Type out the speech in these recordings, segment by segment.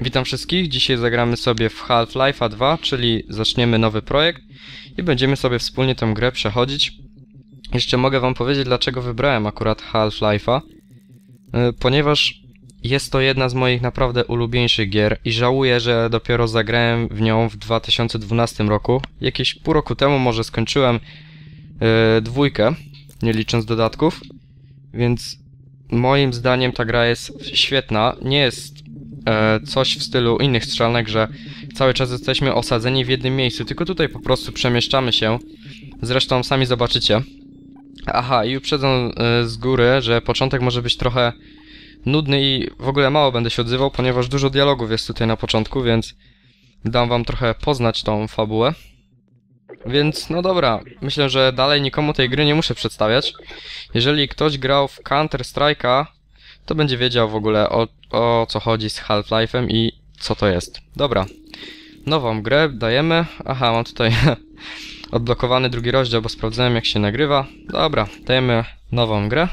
Witam wszystkich, dzisiaj zagramy sobie w Half-Life'a 2, czyli zaczniemy nowy projekt i będziemy sobie wspólnie tę grę przechodzić. Jeszcze mogę wam powiedzieć, dlaczego wybrałem akurat Half-Life'a, y, ponieważ jest to jedna z moich naprawdę ulubieńszych gier i żałuję, że dopiero zagrałem w nią w 2012 roku. Jakieś pół roku temu może skończyłem y, dwójkę, nie licząc dodatków, więc moim zdaniem ta gra jest świetna. Nie jest e, coś w stylu innych strzelnek, że cały czas jesteśmy osadzeni w jednym miejscu, tylko tutaj po prostu przemieszczamy się. Zresztą sami zobaczycie. Aha, i uprzedzą e, z góry, że początek może być trochę nudny i w ogóle mało będę się odzywał, ponieważ dużo dialogów jest tutaj na początku, więc dam wam trochę poznać tą fabułę. Więc no dobra, myślę, że dalej nikomu tej gry nie muszę przedstawiać. Jeżeli ktoś grał w Counter Strike'a, to będzie wiedział w ogóle o, o co chodzi z Half-Life'em i co to jest. Dobra, nową grę dajemy. Aha, mam tutaj odblokowany drugi rozdział, bo sprawdzałem jak się nagrywa. Dobra, dajemy nową grę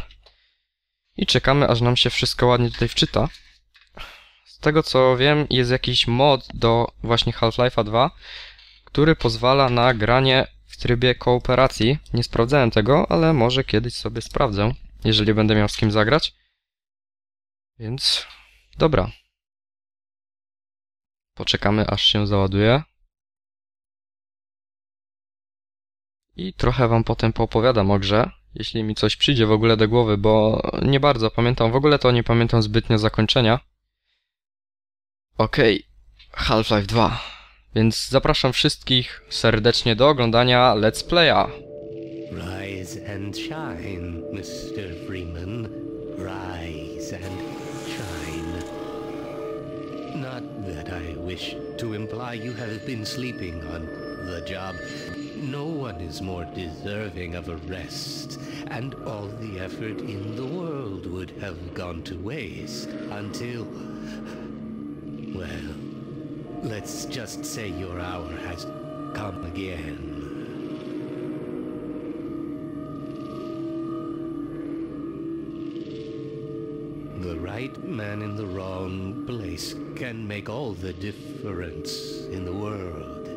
i czekamy aż nam się wszystko ładnie tutaj wczyta. Z tego co wiem jest jakiś mod do właśnie Half-Life'a 2, który pozwala na granie w trybie kooperacji. Nie sprawdzałem tego, ale może kiedyś sobie sprawdzę, jeżeli będę miał z kim zagrać. Więc dobra. Poczekamy aż się załaduje. I trochę wam potem poopowiadam o grze, jeśli mi coś przyjdzie w ogóle do głowy, bo nie bardzo pamiętam. W ogóle to nie pamiętam zbytnio zakończenia. Okej, okay. Half-Life 2. Więc zapraszam wszystkich serdecznie do oglądania Let's Playa. Rise and shine, Mr. Freeman. Rise and. Not that I wish to imply you have been sleeping on the job. No one is more deserving of a rest, and all the effort in the world would have gone to waste until. Well, let's just say your hour has come again. Right man in the wrong place can make all the difference in the world.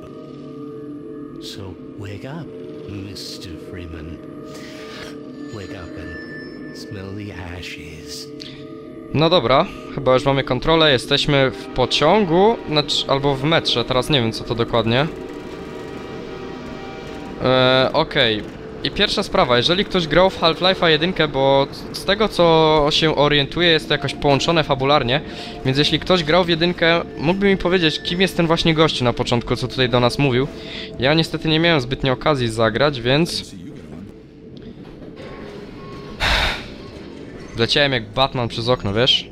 So wake up, Mr. Freeman. Wake up and smell the ashes. No dobra, chyba już mamy kontrolę, jesteśmy w pociągu, znaczy, albo w metrze, teraz nie wiem co to dokładnie. Eee, okej. I pierwsza sprawa, jeżeli ktoś grał w Half-Life'a 1, bo z tego co się orientuję jest to jakoś połączone fabularnie, więc jeśli ktoś grał w jedynkę, mógłby mi powiedzieć, kim jest ten właśnie gościu na początku, co tutaj do nas mówił. Ja niestety nie miałem zbytnio okazji zagrać, więc... Wleciałem jak Batman przez okno, wiesz?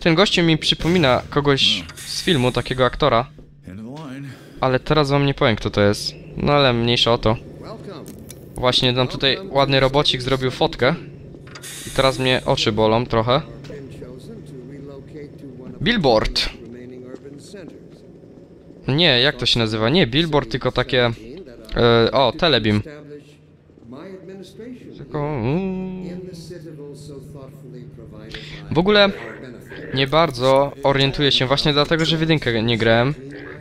Ten gościu mi przypomina kogoś z filmu, takiego aktora. Ale teraz wam nie powiem kto to jest. No ale mniejsza o to. Właśnie nam tutaj ładny robocik zrobił fotkę. I teraz mnie oczy bolą trochę. Billboard. Nie, jak to się nazywa? Nie billboard, tylko takie... E, o, telebeam. Tylko... Mm. W ogóle nie bardzo orientuję się, właśnie dlatego, że w jedynkę nie grałem.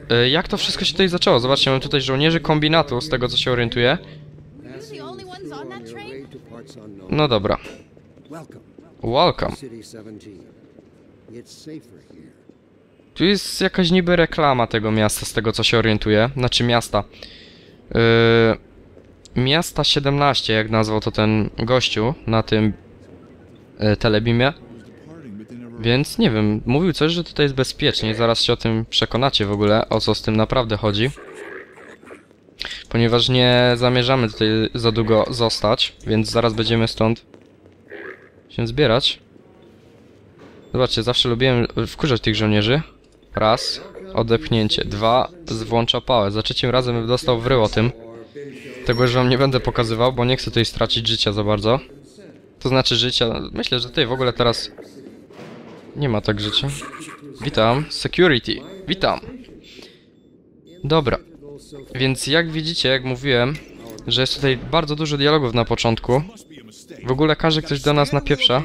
E, jak to wszystko się tutaj zaczęło? Zobaczcie, mamy tutaj żołnierzy kombinatu, z tego co się orientuję. You're the only ones on that train? No dobra. Welcome. City 17. It's safer here. Tu jest jakaś niby reklama tego miasta, z tego co się orientuję. Znaczy miasta. Yy, miasta 17, jak nazwał to ten gościu na tym yy, telebimie. Więc nie wiem, mówił coś, że tutaj jest bezpiecznie. Zaraz się o tym przekonacie w ogóle, o co z tym naprawdę chodzi. Ponieważ nie zamierzamy tutaj za długo zostać, więc zaraz będziemy stąd się zbierać. Zobaczcie, zawsze lubiłem wkurzać tych żołnierzy. Raz, odepchnięcie. Dwa, zwłącza pałę. Za trzecim razem dostał w rył o tym. Tego już wam nie będę pokazywał, bo nie chcę tutaj stracić życia za bardzo. To znaczy życia... Myślę, że tutaj w ogóle teraz... Nie ma tak życia. Witam. Security. Witam. Dobra. Więc jak widzicie, jak mówiłem, że jest tutaj bardzo dużo dialogów na początku. W ogóle każdy ktoś do nas napieprza.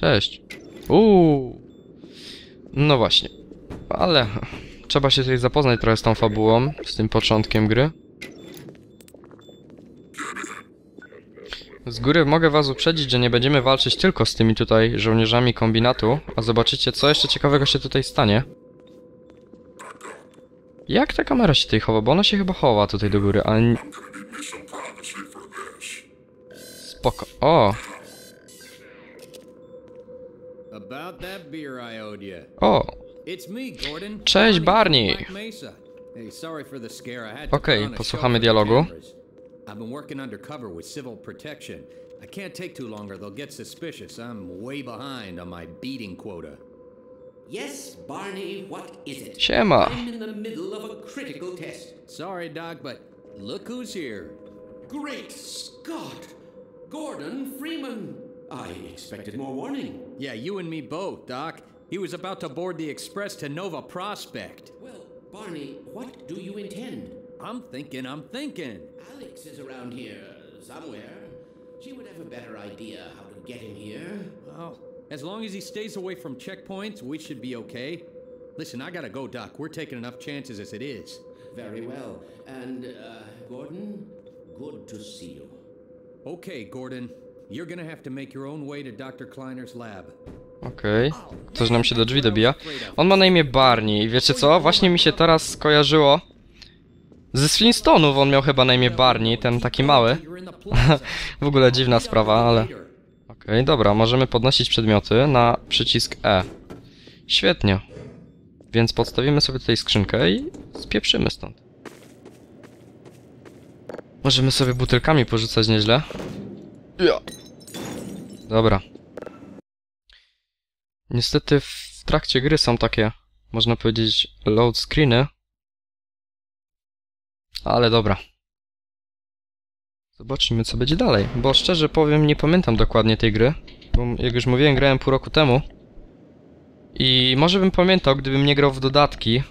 Cześć. Uuu. No właśnie. Ale trzeba się tutaj zapoznać trochę z tą fabułą, z tym początkiem gry. Z góry mogę was uprzedzić, że nie będziemy walczyć tylko z tymi tutaj żołnierzami kombinatu, a zobaczycie co jeszcze ciekawego się tutaj stanie. Jak ta kamera się tutaj chowa? Bo ona się chyba chowa tutaj do góry, ale... Spoko. O! O! Cześć, Barney. Okej, a posłuchamy dialogu. I've been working undercover with civil protection. I can't take too longer. They'll get suspicious. I'm way behind on my beating quota. Yes, Barney, what is it? Shema. I'm in the middle of a critical test. Sorry, Doc, but look who's here. Great Scott! Gordon Freeman! I expected more warning. Yeah, you and me both, Doc. He was about to board the express to Nova Prospect. Well, Barney, what do you intend? I'm thinking, I'm thinking. Alex is around here somewhere. She would have a better idea how to get him here. Well, as long as he stays away from checkpoints, we should be okay. Listen, I gotta go, Doc. We're taking enough chances as it is. Very well. And, uh, Gordon, good to see you. Okay, Gordon. You're gonna have to make your own way to Dr. Kleiner's lab. Okej. Ktoś nam się do drzwi dobija. On ma na imię Barney i wiecie co? Właśnie mi się teraz skojarzyło ze Flintstonów on miał chyba na imię Barney, ten taki mały. W ogóle dziwna sprawa, ale... Okej, dobra, możemy podnosić przedmioty na przycisk E. Świetnie. Więc podstawimy sobie tutaj skrzynkę i spieprzymy stąd. Możemy sobie butelkami porzucać nieźle. Ja. Dobra. Niestety w trakcie gry są takie, można powiedzieć, load screeny. Ale dobra. Zobaczymy, co będzie dalej. Bo szczerze powiem, nie pamiętam dokładnie tej gry. Bo jak już mówiłem, grałem pół roku temu. I może bym pamiętał, gdybym nie grał w dodatki.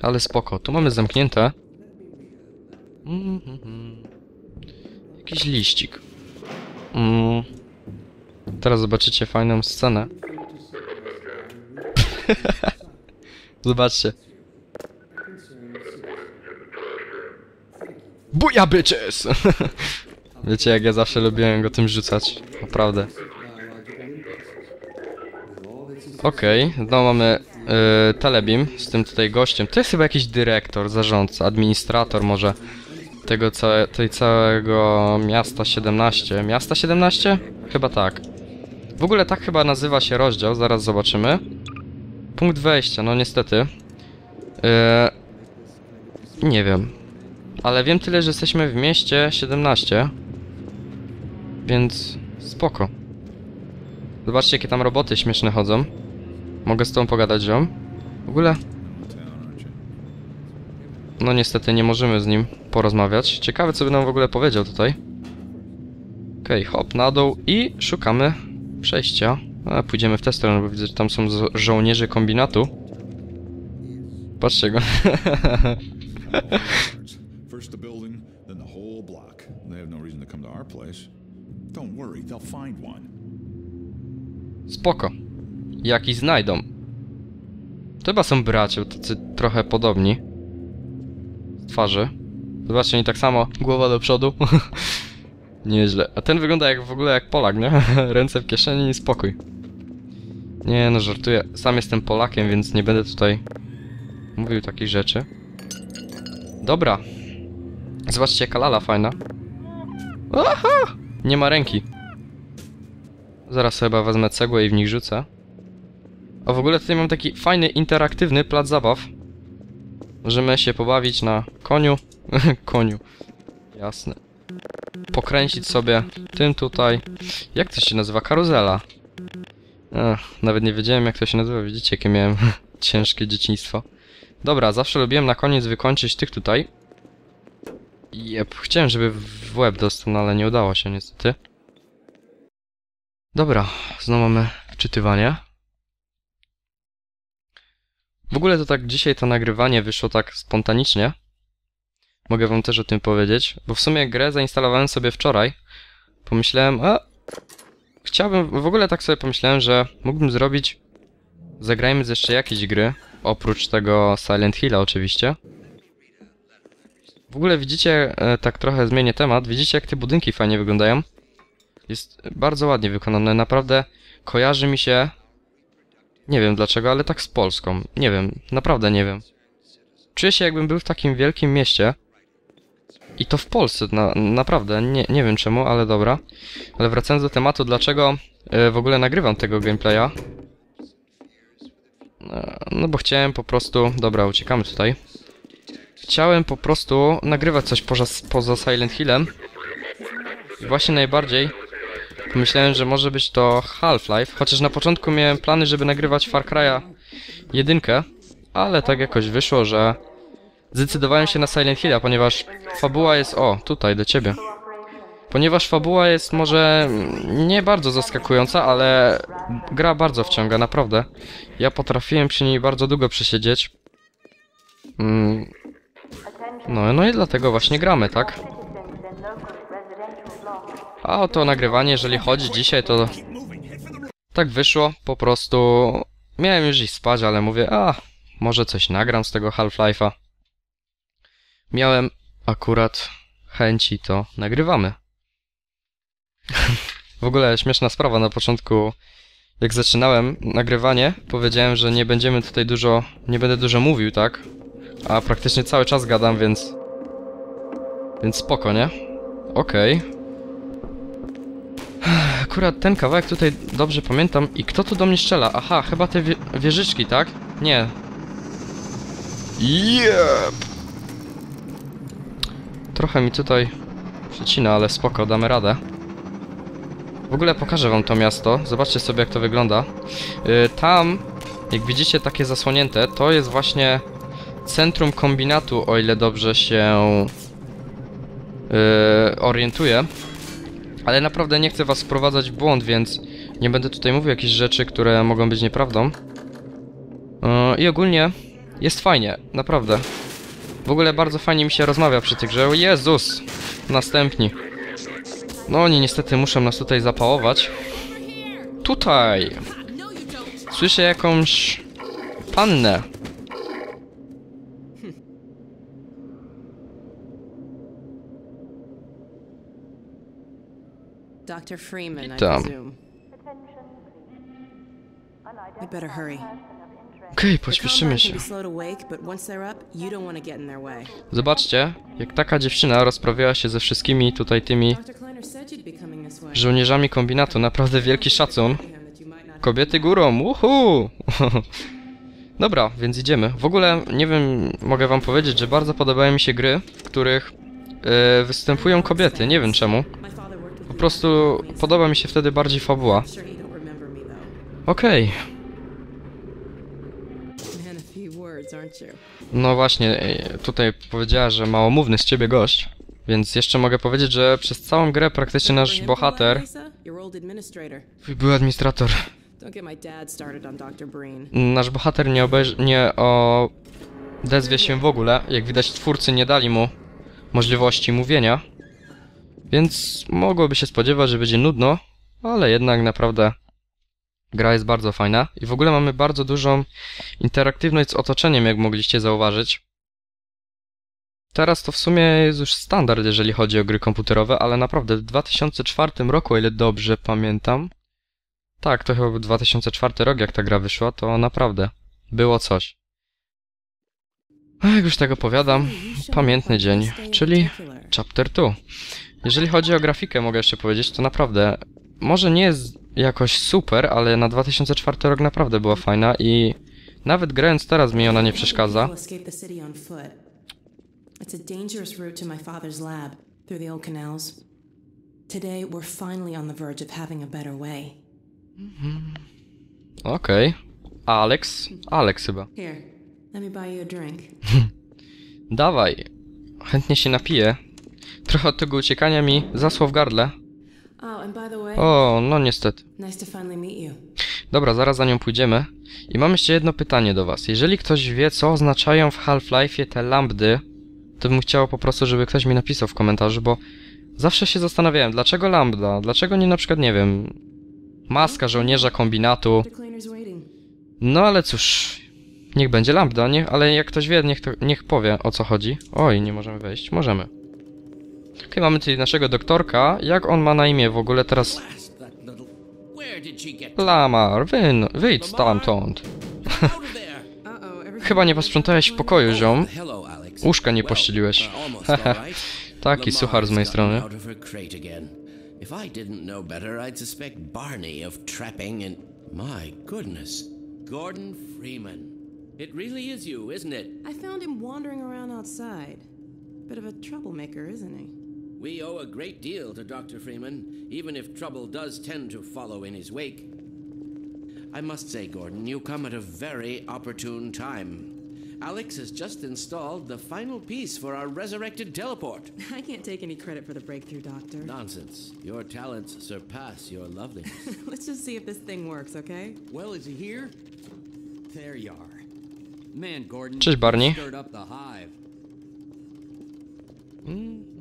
Ale spoko. Tu mamy zamknięte. Mhm. Jakiś liścik. Mm. Teraz zobaczycie fajną scenę. Zobaczcie. Buja bitches! Wiecie jak ja zawsze lubiłem go tym rzucać. Naprawdę. Okej, no mamy yy, Telebim z tym tutaj gościem. To jest chyba jakiś dyrektor, zarządca, administrator może tego całe, tej całego miasta 17. Miasta 17? Chyba tak. W ogóle tak chyba nazywa się rozdział, zaraz zobaczymy. Punkt wejścia, no niestety. Yy, nie wiem. Ale wiem tyle, że jesteśmy w mieście 17. Więc spoko. Zobaczcie, jakie tam roboty śmieszne chodzą. Mogę z tobą pogadać, ziom? W ogóle... No niestety nie możemy z nim porozmawiać. Ciekawe, co by nam w ogóle powiedział tutaj. Okej, hop na dół i szukamy przejścia. A, pójdziemy w tę stronę, bo widzę, że tam są żołnierze kombinatu. Patrzcie go. place. Don't worry, they'll find one. Spoko. Jaki znajdą. To chyba są bracia, tacy trochę podobni. Z twarzy. Zobaczcie, oni tak samo, głowa do przodu. Nieźle. A ten wygląda jak w ogóle jak Polak, nie? Ręce w kieszeni i spokój. Nie no, żartuję. Sam jestem Polakiem, więc nie będę tutaj mówił takich rzeczy. Dobra. Zobaczcie, jaka lala fajna. Aha! Nie ma ręki. Zaraz chyba wezmę cegłę i w nich rzucę. A w ogóle tutaj mam taki fajny, interaktywny plac zabaw. Możemy się pobawić na koniu. koniu. Jasne. Pokręcić sobie tym tutaj. Jak to się nazywa? Karuzela. Ech, nawet nie wiedziałem jak to się nazywa. Widzicie jakie miałem ciężkie dzieciństwo. Dobra, zawsze lubiłem na koniec wykończyć tych tutaj. Chciałem żeby w łeb dostał, no ale nie udało się niestety. Dobra, znowu mamy wczytywanie. W ogóle to tak dzisiaj to nagrywanie wyszło tak spontanicznie. Mogę wam też o tym powiedzieć, bo w sumie grę zainstalowałem sobie wczoraj. Pomyślałem, a chciałbym, w ogóle tak sobie pomyślałem, że mógłbym zrobić, zagrajmy z jeszcze jakieś gry, oprócz tego Silent Hilla oczywiście. W ogóle widzicie, e, tak trochę zmienię temat, widzicie jak te budynki fajnie wyglądają? Jest bardzo ładnie wykonane, naprawdę kojarzy mi się, nie wiem dlaczego, ale tak z Polską, nie wiem, naprawdę nie wiem. Czuję się jakbym był w takim wielkim mieście, i to w Polsce, na, naprawdę, nie, nie wiem czemu, ale dobra. Ale wracając do tematu, dlaczego e, w ogóle nagrywam tego gameplaya? E, no bo chciałem po prostu... Dobra, uciekamy tutaj. Chciałem po prostu nagrywać coś poza, poza Silent Hillem. I właśnie najbardziej pomyślałem, że może być to Half-Life, chociaż na początku miałem plany, żeby nagrywać Far Cry'a jedynkę, ale tak jakoś wyszło, że zdecydowałem się na Silent Hilla, ponieważ fabuła jest... O, tutaj, do ciebie. Ponieważ fabuła jest może nie bardzo zaskakująca, ale gra bardzo wciąga, naprawdę. Ja potrafiłem przy niej bardzo długo przesiedzieć. Mm. No, no i dlatego właśnie gramy, tak? A o to nagrywanie, jeżeli chodzi dzisiaj, to... Tak wyszło, po prostu... Miałem już iść spać, ale mówię, a... Może coś nagram z tego Half-Life'a miałem akurat chęci, to nagrywamy. w ogóle śmieszna sprawa na początku, jak zaczynałem nagrywanie, powiedziałem, że nie będziemy tutaj dużo, nie będę dużo mówił, tak? A praktycznie cały czas gadam, więc... Więc spoko, nie? Okej. Okay. Akurat ten kawałek tutaj dobrze pamiętam. I kto tu do mnie strzela? Aha, chyba te wie wieżyczki, tak? Nie. Yep. Trochę mi tutaj przycina, ale spoko, damy radę. W ogóle pokażę wam to miasto. Zobaczcie sobie jak to wygląda. Yy, tam, jak widzicie takie zasłonięte, to jest właśnie centrum kombinatu, o ile dobrze się yy, orientuję. Ale naprawdę nie chcę was wprowadzać w błąd, więc nie będę tutaj mówił jakichś rzeczy, które mogą być nieprawdą. Yy, I ogólnie jest fajnie, naprawdę. W ogóle bardzo fajnie mi się rozmawia przy tych grze. Jezus! Następni. No oni niestety muszą nas tutaj zapałować. Tutaj! Słyszę jakąś... pannę. Dr. Freeman, I presume. Better hurry. Okej, The pośpieszymy się. Zobaczcie, jak taka dziewczyna rozprawiała się ze wszystkimi tutaj tymi żołnierzami kombinatu. Naprawdę wielki szacun. Kobiety górą, uhu! Dobra, więc idziemy. W ogóle, nie wiem, mogę wam powiedzieć, że bardzo podobają mi się gry, w których e, występują kobiety. Nie wiem czemu. Po prostu podoba mi się wtedy bardziej fabuła. Okej, you? no właśnie, e, tutaj powiedziała, że małomówny z ciebie gość. Więc jeszcze mogę powiedzieć, że przez całą grę praktycznie nasz bohater był administrator. Nasz bohater nie obejrzy, nie odezwie się w ogóle. Jak widać, twórcy nie dali mu możliwości mówienia. Więc mogłoby się spodziewać, że będzie nudno, ale jednak naprawdę gra jest bardzo fajna. I w ogóle mamy bardzo dużą interaktywność z otoczeniem, jak mogliście zauważyć. Teraz to w sumie jest już standard, jeżeli chodzi o gry komputerowe, ale naprawdę w 2004 roku, o ile dobrze pamiętam, tak, to chyba był 2004 rok, jak ta gra wyszła, to naprawdę było coś. A jak już tak opowiadam, pamiętny dzień, czyli Chapter 2. Jeżeli chodzi o grafikę, mogę jeszcze powiedzieć, to naprawdę, może nie jest jakoś super, ale na 2004 rok naprawdę była fajna i nawet grając teraz mi ona nie przeszkadza. We'll escape the city on foot. It's a dangerous route to my father's lab through the old canals. Today, we're finally on the verge of having a better way. Okej. Alex? Alex chyba. Here, let me buy you a drink. Dawaj. Chętnie się napiję. Trochę od tego uciekania mi zasło w gardle. Oh, O, no niestety. Dobra, zaraz za nią pójdziemy. I mam jeszcze jedno pytanie do was. Jeżeli ktoś wie, co oznaczają w Half-Life'ie te lambdy, to bym chciał po prostu, żeby ktoś mi napisał w komentarzu, bo zawsze się zastanawiałem, dlaczego lambda? Dlaczego nie na przykład, nie wiem, Maska żołnierza kombinatu. No ale cóż, niech będzie lambda, nie? Ale jak ktoś wie, niech, to, niech powie o co chodzi. Oj, nie możemy wejść. Możemy. Okej, mamy tutaj naszego doktorka. Jak on ma na imię w ogóle teraz? Lamar, wyn, wyjdź stamtąd. Chyba nie posprzątałeś w pokoju, ziom. Łóżka nie pościeliłeś. Taki suchar z mojej strony. My goodness, Gordon Freeman. It really is you, isn't it? I found him wandering around outside. Bit of a troublemaker, isn't he? We owe a great deal to Dr. Freeman, even if trouble does tend to follow in his wake. I must say, Gordon, you come at a very opportune time. Alex has just installed the final piece for our resurrected teleport. I can't take any credit for the breakthrough, Doctor. Nonsense. Your talents surpass your loveliness. Let's just see if this thing works, okay? Well, is he here? There you are. Man, Gordon. Cześć, Barney. Stirred up the hive. Mm.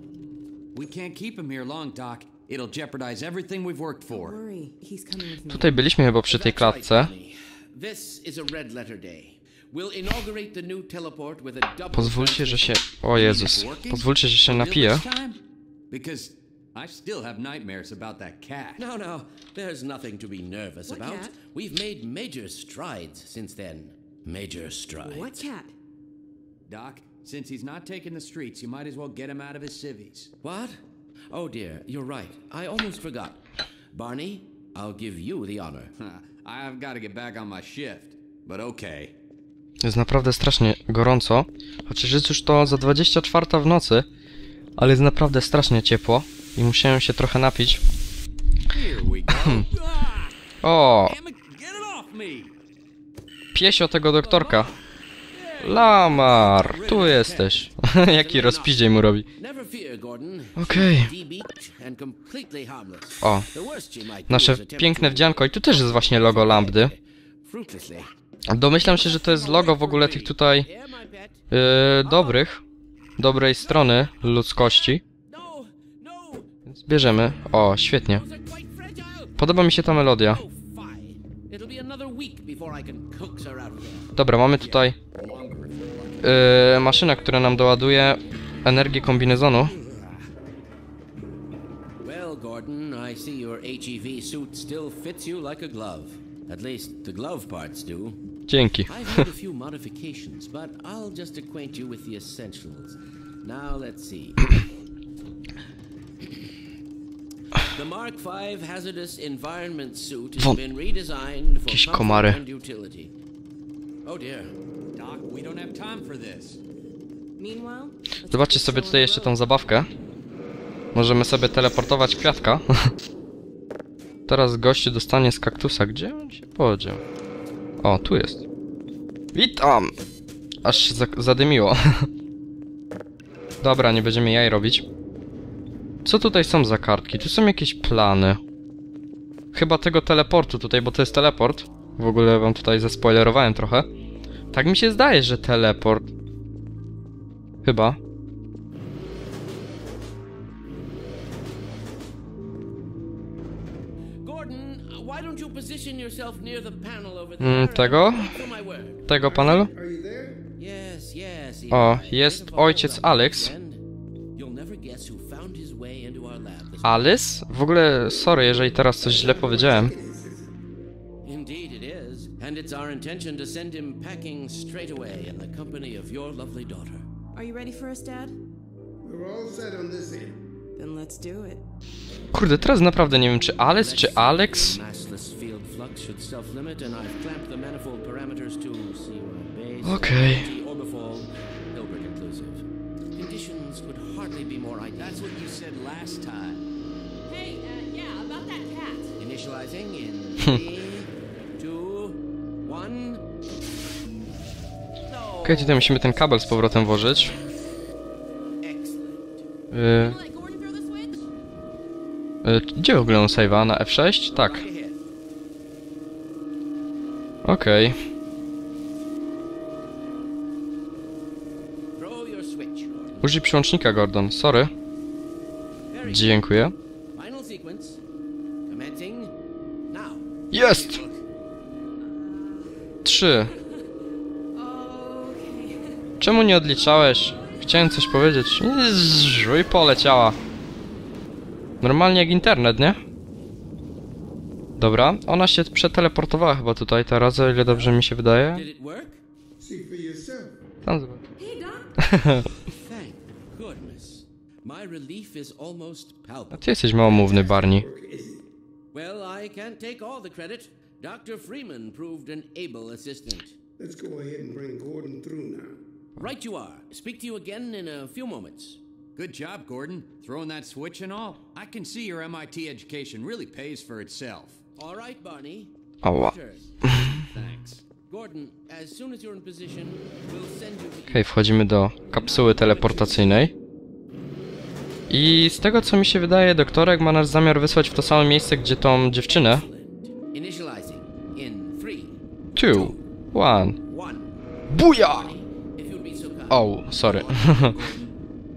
We can't keep him here long, Doc. It'll jeopardize everything we've worked Don't for. worry, he's coming with me. Tutaj byliśmy chyba przy tej That's right, klatce. Barney. This is a red letter day. We'll inaugurate the new teleport with a double Pozwólcie, że się... O Jezus. Pozwólcie, że się Real napiję. this time? Because I still have nightmares about that cat. No, no, there's nothing to be nervous What about. cat? We've made major strides since then. Major strides. What cat? Doc, since he's not taking the streets, you might as well get him out of his civvies. What? Oh dear, you're right. I almost forgot. Barney, I'll give you the honor. I've got to get back on my shift. But okay. Jest naprawdę strasznie gorąco. Chociaż jest już to za 24 w nocy. Ale jest naprawdę strasznie ciepło. I musiałem się trochę napić. Here we go. O! Piesio tego doktorka. Lamar, tu jesteś. Jaki rozpiździej mu robi. Okej. Harmless. O, nasze piękne wdzianko. I tu też jest właśnie logo lambdy. Domyślam się, że to jest logo w ogóle tych tutaj yy, dobrych, dobrej strony ludzkości. No, no, Więc bierzemy. O, świetnie. Podoba mi się ta melodia. Dobra, mamy tutaj yy, maszynę, która nam doładuje energię kombinezonu. Well, Gordon, I see your HEV suit still fits you like a glove. At least the glove parts do. Dzięki. I've made a few modifications, but I'll just acquaint you with the essentials. Now, let's see. the Mark V hazardous environment suit has been redesigned for comfort and utility. Oh dear. Zobaczcie sobie tutaj jeszcze tą zabawkę. Możemy sobie teleportować kwiatka. Teraz gościu dostanie z kaktusa. Gdzie on się podział? O, tu jest. Witam! Aż się za zadymiło. Dobra, nie będziemy jaj robić. Co tutaj są za kartki? Tu są jakieś plany. Chyba tego teleportu tutaj, bo to jest teleport. W ogóle wam tutaj zaspoilerowałem trochę. Tak mi się zdaje, że teleport. Chyba. Mm, tego? Tego panelu? O, jest ojciec Alex. Alice? W ogóle, sorry, jeżeli teraz coś źle powiedziałem. Indeed it is, and it's our intention to send him packing straight away in the company of your lovely daughter. Are you ready for us, Dad? We're all set on this end. Then let's do it. Kurde, teraz naprawdę nie wiem, czy Alice, czy Alex? Massless field flux Okej, tutaj musimy ten kabel z powrotem włożyć. Switch? yy, gdzie w ogóle on save'a? Na F6? Tak. Okej. Gordon. Użyj przyłącznika, Gordon. Sorry. Dziękuję. Jest! Trzy. Czemu nie odliczałeś? Chciałem coś powiedzieć. Żuj poleciała. Normalnie jak internet, nie? Dobra, ona się przeteleportowała chyba tutaj teraz, o ile dobrze mi się wydaje. Tam zobacz. A ty jesteś małomówny, Barney. Well, I can't take all the credit. Dr. Freeman proved an able assistant. Let's go ahead and bring Gordon through now. Right you are. Speak to you again in a few moments. Good job, Gordon. Throwing that switch and all. I can see your MIT education really pays for itself. All right, Barney. Turn. Thanks. Gordon, as soon as you're in position, we'll send you Okej, wchodzimy do kapsuły teleportacyjnej. I z tego co mi się wydaje, doktorek ma nasz zamiar wysłać w to samo miejsce, gdzie tą dziewczynę. Two, one. kind. Oh, sorry.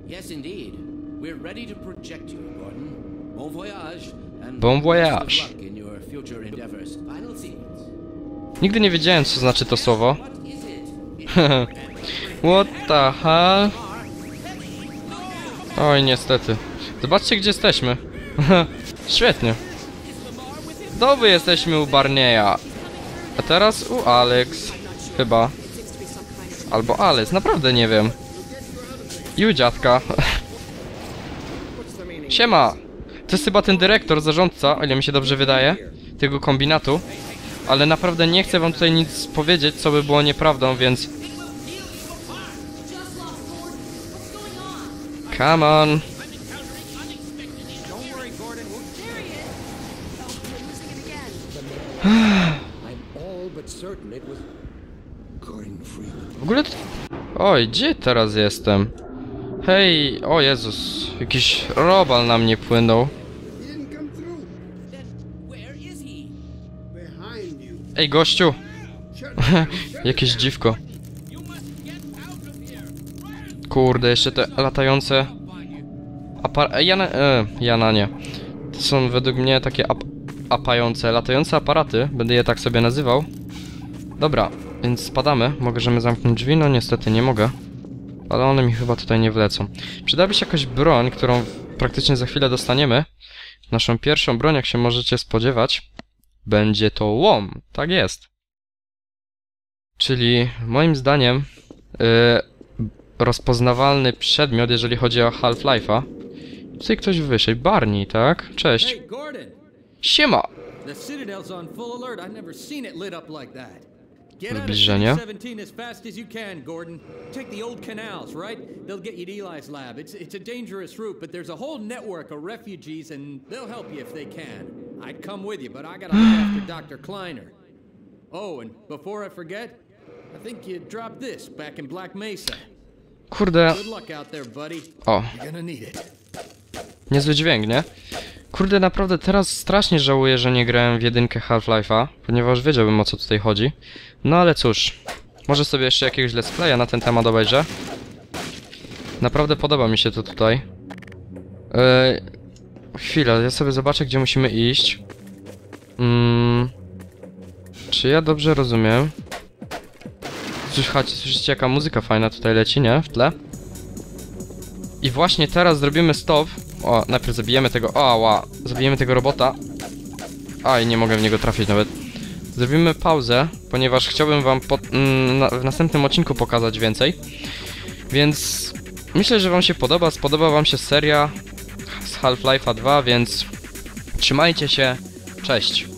Yes, indeed. We're ready to project you, Gordon. Bon voyage, and Bon voyage. Nigdy nie wiedziałem, co znaczy to słowo. What the hell? Oj, niestety. Zobaczcie, gdzie jesteśmy. Świetnie. Znowu jesteśmy u Barnieya. A teraz u Alex. Chyba. Albo Alex, naprawdę nie wiem. I u dziadka. Siema! To jest chyba ten dyrektor, zarządca, o ile mi się dobrze wydaje, tego kombinatu. Ale naprawdę nie chcę wam tutaj nic powiedzieć, co by było nieprawdą, więc... Come on! I'm all but certain it was Gordon Freeman. W ogóle... Oj, gdzie teraz jestem? Hej, o Jezus, jakiś robal na mnie płynął. Ej, gościu! Jakieś dziwko. Kurde, jeszcze te latające... Apar... e, Jana... E, Jana nie. To są według mnie takie ap... apające, latające aparaty. Będę je tak sobie nazywał. Dobra, więc spadamy. Możemy zamknąć drzwi? No niestety nie mogę. Ale one mi chyba tutaj nie wlecą. Przydałaby się jakaś broń, którą praktycznie za chwilę dostaniemy. Naszą pierwszą broń, jak się możecie spodziewać, będzie to łom. Tak jest. Czyli moim zdaniem yy, rozpoznawalny przedmiot, jeżeli chodzi o Half-Life'a. Tutaj ktoś wyszedł. Barney, tak? Cześć. Siema! The Citadel's on full alert. I've never seen it lit up like that. Приближение. As fast as you can, Gordon. Take the old canals, right? They'll get you to Eli's lab. It's it's a dangerous route, but there's a whole network of refugees and they'll help you if they can. I'd come with you, but I got to look after Dr. Kleiner. Oh, and before I forget, I think you dropped this back in Black Mesa. Good luck out there, buddy. Oh. You're going to need it. Niezły dźwięk, nie? Kurde, naprawdę teraz strasznie żałuję, że nie grałem w jedynkę Half-Life'a, ponieważ wiedziałbym o co tutaj chodzi. No ale cóż, może sobie jeszcze jakiegoś let's playa na ten temat obejrzę. Naprawdę podoba mi się to tutaj. Eee, chwila, ja sobie zobaczę, gdzie musimy iść. Mm, czy ja dobrze rozumiem? Słuchajcie, słyszycie jaka muzyka fajna tutaj leci, nie? W tle. I właśnie teraz zrobimy stop. O, najpierw zabijemy tego. O, ała. Zabijemy tego robota. Aj, nie mogę w niego trafić nawet. Zrobimy pauzę, ponieważ chciałbym wam pod, mm, na, w następnym odcinku pokazać więcej. Więc myślę, że wam się podoba. Spodoba wam się seria z Half-Life'a 2, więc trzymajcie się. Cześć.